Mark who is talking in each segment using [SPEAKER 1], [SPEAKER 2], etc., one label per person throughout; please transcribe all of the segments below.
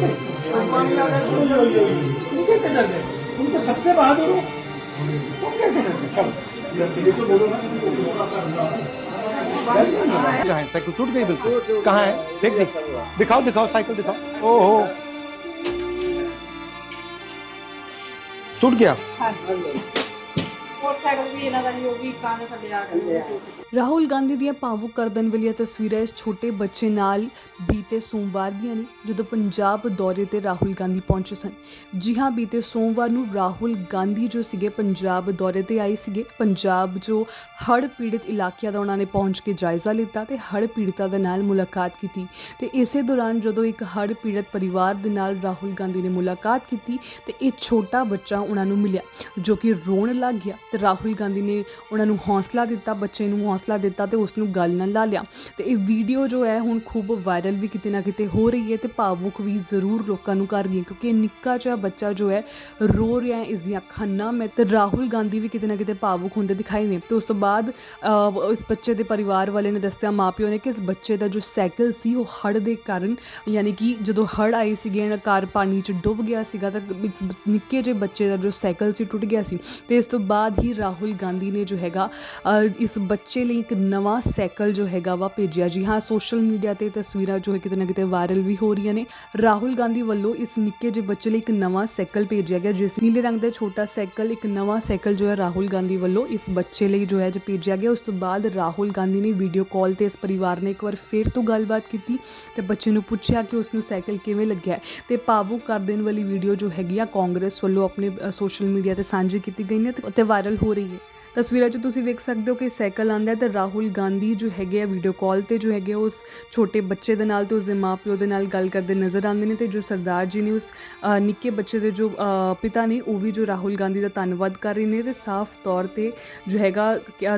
[SPEAKER 1] थे डर गए डर गए तुम तो सबसे बहादुर हो। तुम कैसे डर गए चलो। है? साइकिल टूट गई बिल्कुल। कहाँ है? देख देख। दिखाओ दिखाओ साइकिल दिखाओ। ओहो। टूट गया।
[SPEAKER 2] ਮੋਟਰਸਾਈਕਲ ਵੀ ਇਹਨਾਂ ਦਾ ਨਹੀਂ, ਉਹ ਵੀ ਕਾਨੇ ਥੱਲੇ ਆ ਗਏ
[SPEAKER 3] ਰਾਹੁਲ ਗਾਂਧੀ ਦੀਆਂ ਭਾਵੁਕ ਕਰ ਦੇਣ ਵਾਲੀਆਂ ਤਸਵੀਰਾਂ ਇਸ ਛੋਟੇ ਬੱਚੇ ਨਾਲ ਬੀਤੇ ਸੋਮਵਾਰ ਦੀਆਂ ਨੇ, ਜਦੋਂ ਪੰਜਾਬ ਦੌਰੇ ਤੇ ਰਾਹੁਲ ਗਾਂਧੀ ਪਹੁੰਚੇ ਸਨ। ਜੀ ਹਾਂ, ਬੀਤੇ ਸੋਮਵਾਰ ਨੂੰ ਰਾਹੁਲ ਗਾਂਧੀ ਜੋ ਸੀਗੇ, ਪੰਜਾਬ ਦੌਰੇ ਤੇ ਆਏ ਸੀਗੇ। ਪੰਜਾਬ ਜੋ ਹੜ੍ਹ ਪੀੜਿਤ ਇਲਾਕਿਆਂ ਦਾ ਉਹਨਾਂ ਨੇ ਪਹੁੰਚ ਕੇ ਜਾਇਜ਼ਾ ਲਿੱਤਾ ਤੇ ਹੜ੍ਹ ਪੀੜਤਾਂ ਦੇ ਨਾਲ ਮੁਲਾਕਾਤ ਕੀਤੀ। ਤੇ ਇਸੇ ਦੌਰਾਨ ਜਦੋਂ ਇੱਕ ਹੜ੍ਹ ਪੀੜਤ ਪਰਿਵਾਰ ਦੇ ਨਾਲ ਰਾਹੁਲ ਗਾਂਧੀ ਨੇ ਮੁਲਾਕਾਤ ਕੀਤੀ, ਤੇ ਇਹ ਛੋਟਾ ਬੱਚਾ ਉਹਨਾਂ ਨੂੰ ਮਿਲਿਆ, ਜੋ ਕਿ ਰੋਣ ਲੱਗ ਗਿਆ। ਤੇ ਰਾਹੁਲ ਗਾਂਧੀ ਨੇ ਉਹਨਾਂ ਨੂੰ ਹੌਸਲਾ ਦਿੱਤਾ, ਬੱਚੇ ਨੂੰ ਹੌਸਲਾ ਦਿੱਤਾ ਤੇ ਉਸ ਨੂੰ ਗੱਲ ਨਾਲ ਲਾ ਲਿਆ। ਤੇ ਇਹ ਵੀਡੀਓ ਜੋ ਹੈ ਹੁਣ ਖੂਬ ਵਾਇਰਲ ਵੀ ਕਿਤੇ ਨਾ ਕਿਤੇ ਹੋ ਰਹੀ ਹੈ ਤੇ ਭਾਵੁਕ ਵੀ ਜ਼ਰੂਰ ਲੋਕਾਂ ਨੂੰ ਕਰ ਰਹੀ ਹੈ ਕਿਉਂਕਿ ਇਹ ਨਿੱਕਾ ਜਿਹਾ ਬੱਚਾ ਜੋ ਹੈ ਰੋ ਰਿਹਾ ਹੈ, ਇਸ ਦੀਆਂ ਅੱਖਾਂ ਨਮ ਹੈ ਤੇ ਰਾਹੁਲ ਗਾਂਧੀ ਵੀ ਕਿਤੇ ਨਾ ਕਿਤੇ ਭਾਵੁਕ ਹੁੰਦੇ ਦਿਖਾਈ ਨੇ। ਤੇ ਉਸ ਤੋਂ ਬਾਅਦ ਇਸ ਬੱਚੇ ਦੇ ਪਰਿਵਾਰ ਵਾਲੇ ਨੇ ਦੱਸਿਆ ਮਾਪਿਓ ਨੇ ਕਿ ਇਸ ਬੱਚੇ ਦਾ ਜੋ ਸਾਈਕਲ ਸੀ ਉਹ ਹੜ੍ਹ ਦੇ ਕਾਰਨ ਯਾਨੀ ਕਿ ਜਦੋਂ ਹੜ੍ਹ ਆਈ ਸੀਗੇ ਨਾ ਕਾਰ ਪਾਣੀ 'ਚ ਡੁੱਬ ਗਿਆ ਸੀਗਾ ਤਾਂ ਇਸ ਨਿੱਕੇ ਜਿਹੇ ਬੱਚੇ ਦਾ ਜੋ ਸਾਈਕਲ ਸੀ ਟੁੱਟ ਗਿਆ ਸੀ। ਤੇ ਇਸ ਤੋਂ ਬਾਅਦ ਹੀ ਰਾਹੁਲ ਗਾਂਧੀ ਨੇ ਜੋ ਹੈਗਾ ਇਸ ਬੱਚੇ ਲਈ ਇੱਕ ਨਵਾਂ ਸਾਈਕਲ ਜੋ ਹੈਗਾ ਵਾ ਭੇਜਿਆ। ਜੀ ਹਾਂ, ਸੋਸ਼ਲ ਮੀਡੀਆ ਤੇ ਤਸਵੀਰਾਂ ਜੋ ਹੈ ਕਿਤੇ ਨਾ ਕਿਤੇ ਵਾਇਰਲ ਵੀ ਹੋ ਰਹੀਆਂ ਨੇ। ਰਾਹੁਲ ਗਾਂਧੀ ਵੱਲੋਂ ਇਸ ਨਿੱਕੇ ਜਿਹੇ ਬੱਚੇ ਲਈ ਇੱਕ ਨਵਾਂ ਸਾਈਕਲ ਭੇਜਿਆ ਗਿਆ, ਜਿਸ ਨੀਲੇ ਰੰਗ ਦਾ ਛੋਟਾ ਸਾਈਕਲ, ਇੱਕ ਨਵਾਂ ਸਾਈਕਲ ਜੋ ਹੈ ਰਾਹੁਲ ਗਾਂਧੀ ਵੱਲੋਂ ਇਸ ਬੱਚੇ ਲਈ ਜੋ ਹੈ ਜੋ ਭੇਜਿਆ ਗਿਆ। ਉਸ ਤੋਂ ਬਾਅਦ ਰਾਹੁਲ ਗਾਂਧੀ ਨੇ ਵੀਡੀਓ ਕਾਲ ਤੇ ਇਸ ਪਰਿਵਾਰ ਨੇ ਇੱਕ ਵਾਰ ਫੇਰ ਤੋਂ ਗੱਲਬਾਤ ਕੀਤੀ ਤੇ ਬੱਚੇ ਨੂੰ ਪੁੱਛਿਆ ਕਿ ਉਸ ਨੂੰ ਸਾਈਕਲ ਕਿਵੇਂ ਲੱਗਿਆ ਹੈ। ਤੇ ਭਾਵੁਕ ਕਰ ਦੇਣ ਵਾਲੀ ਵੀਡੀਓ ਜੋ ਹੈਗੀ ਆ, ਕਾਂਗਰਸ ਵੱਲੋਂ ਆਪਣੇ ਸੋਸ਼ਲ ਮੀਡੀਆ ਤੇ ਸਾਂਝੀ ਕੀਤੀ ਗਈ ਨੇ ਤੇ- ਵਾਇਰਲ ਵਾਇਰਲ ਹੋ ਰਹੀ ਹੈ। ਤਸਵੀਰਾਂ 'ਚ ਤੁਸੀਂ ਵੇਖ ਸਕਦੇ ਹੋ ਕਿ ਸਾਈਕਲ ਆਂਦਾ ਹੈ ਤੇ ਰਾਹੁਲ ਗਾਂਧੀ ਜੋ ਹੈਗੇ ਆ ਵੀਡੀਓ ਕਾਲ ਤੇ ਜੋ ਹੈਗੇ ਆ ਉਸ ਛੋਟੇ ਬੱਚੇ ਦੇ ਨਾਲ ਤੇ ਉਸ ਦੇ ਮਾਪਿਓ ਦੇ ਨਾਲ ਗੱਲ ਕਰਦੇ ਨਜ਼ਰ ਆਉਂਦੇ ਨੇ ਤੇ ਜੋ ਸਰਦਾਰ ਜੀ ਨੇ ਉਸ ਨਿੱਕੇ ਬੱਚੇ ਦੇ ਜੋ ਪਿਤਾ ਨੇ ਉਹ ਵੀ ਜੋ ਰਾਹੁਲ ਗਾਂਧੀ ਦਾ ਧੰਨਵਾਦ ਕਰ ਰਹੇ ਨੇ ਤੇ ਸਾਫ਼ ਤੌਰ ਤੇ ਜੋ ਹੈਗਾ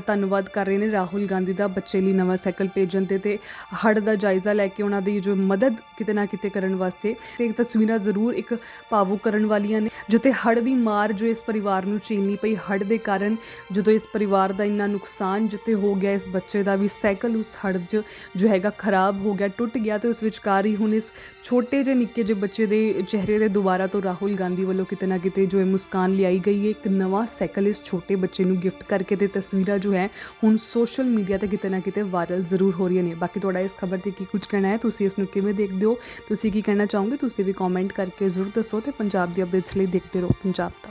[SPEAKER 3] ਧੰਨਵਾਦ ਕਰ ਰਹੇ ਨੇ ਰਾਹੁਲ ਗਾਂਧੀ ਦਾ ਬੱਚੇ ਲਈ ਨਵਾਂ ਸਾਈਕਲ ਭੇਜਣ ਤੇ ਤੇ ਹੜ੍ਹ ਦਾ ਜਾਇਜ਼ਾ ਲੈ ਕੇ ਉਹਨਾਂ ਦੀ ਜੋ ਮਦਦ ਕਿਤੇ ਨਾ ਕਿਤੇ ਕਰਨ ਵਾਸਤੇ ਤੇ ਤਸਵੀਰਾਂ ਜ਼ਰੂਰ ਇੱਕ ਭਾਵੁਕ ਕਰਨ ਵਾਲੀਆਂ ਨੇ, ਜਿੱਥੇ ਹੜ੍ਹ ਦੀ ਮਾਰ ਜੋ ਇਸ ਪਰਿਵਾਰ ਨੂੰ ਝੇਲਣੀ ਪਈ, ਹੜ੍ਹ ਦੇ ਕਾਰਨ ਜਦੋਂ ਇਸ ਪਰਿਵਾਰ ਦਾ ਇੰਨਾ ਨੁਕਸਾਨ ਜਿੱਥੇ ਹੋ ਗਿਆ, ਇਸ ਬੱਚੇ ਦਾ ਵੀ ਸਾਈਕਲ ਉਸ ਹੜ੍ਹ 'ਚ ਜੋ ਹੈਗਾ ਖਰਾਬ ਹੋ ਗਿਆ, ਟੁੱਟ ਗਿਆ ਤੇ ਉਸ ਵਿਚਕਾਰ ਹੀ ਹੁਣ ਇਸ ਛੋਟੇ ਜਿਹੇ ਨਿੱਕੇ ਜਿਹੇ ਬੱਚੇ ਦੇ ਚਿਹਰੇ ਦੇ ਦੁਬਾਰਾ ਤੋਂ ਰਾਹੁਲ ਗਾਂਧੀ ਵੱਲੋਂ ਕਿਤੇ ਨਾ ਕਿਤੇ ਜੋ ਇਹ ਮੁਸਕਾਨ ਲਿਆਈ ਗਈ ਹੈ, ਇੱਕ ਨਵਾਂ ਸਾਈਕਲ ਇਸ ਛੋਟੇ ਬੱਚੇ ਨੂੰ ਗਿਫਟ ਕਰਕੇ ਤੇ ਤਸਵੀਰਾਂ ਜੋ ਹੈ ਹੁਣ ਸੋਸ਼ਲ ਮੀਡੀਆ ਤੇ ਕਿਤੇ ਨਾ ਕਿਤੇ ਵਾਇਰਲ ਜ਼ਰੂਰ ਹੋ ਰਹੀਆਂ ਨੇ। ਬਾਕੀ ਤੁਹਾਡਾ ਇਸ ਖਬਰ ਤੇ ਕੀ ਕੁਝ ਕਹਿਣਾ ਹੈ, ਤੁਸੀਂ ਇਸ ਨੂੰ ਕਿਵੇਂ ਦੇਖਦੇ ਹੋ? ਤੁਸੀਂ ਕੀ ਕਹਿਣਾ ਚਾਹੋਗੇ? ਤੁਸੀਂ ਵੀ ਕਮੈਂਟ ਕਰਕੇ ਜ਼ਰੂਰ ਦੱਸੋ ਤੇ ਪੰਜਾਬ ਦੀ ਅਪਡੇਟਸ ਲਈ ਦੇਖਦੇ ਰਹੋ ਪੰਜਾਬ ਤੱਕ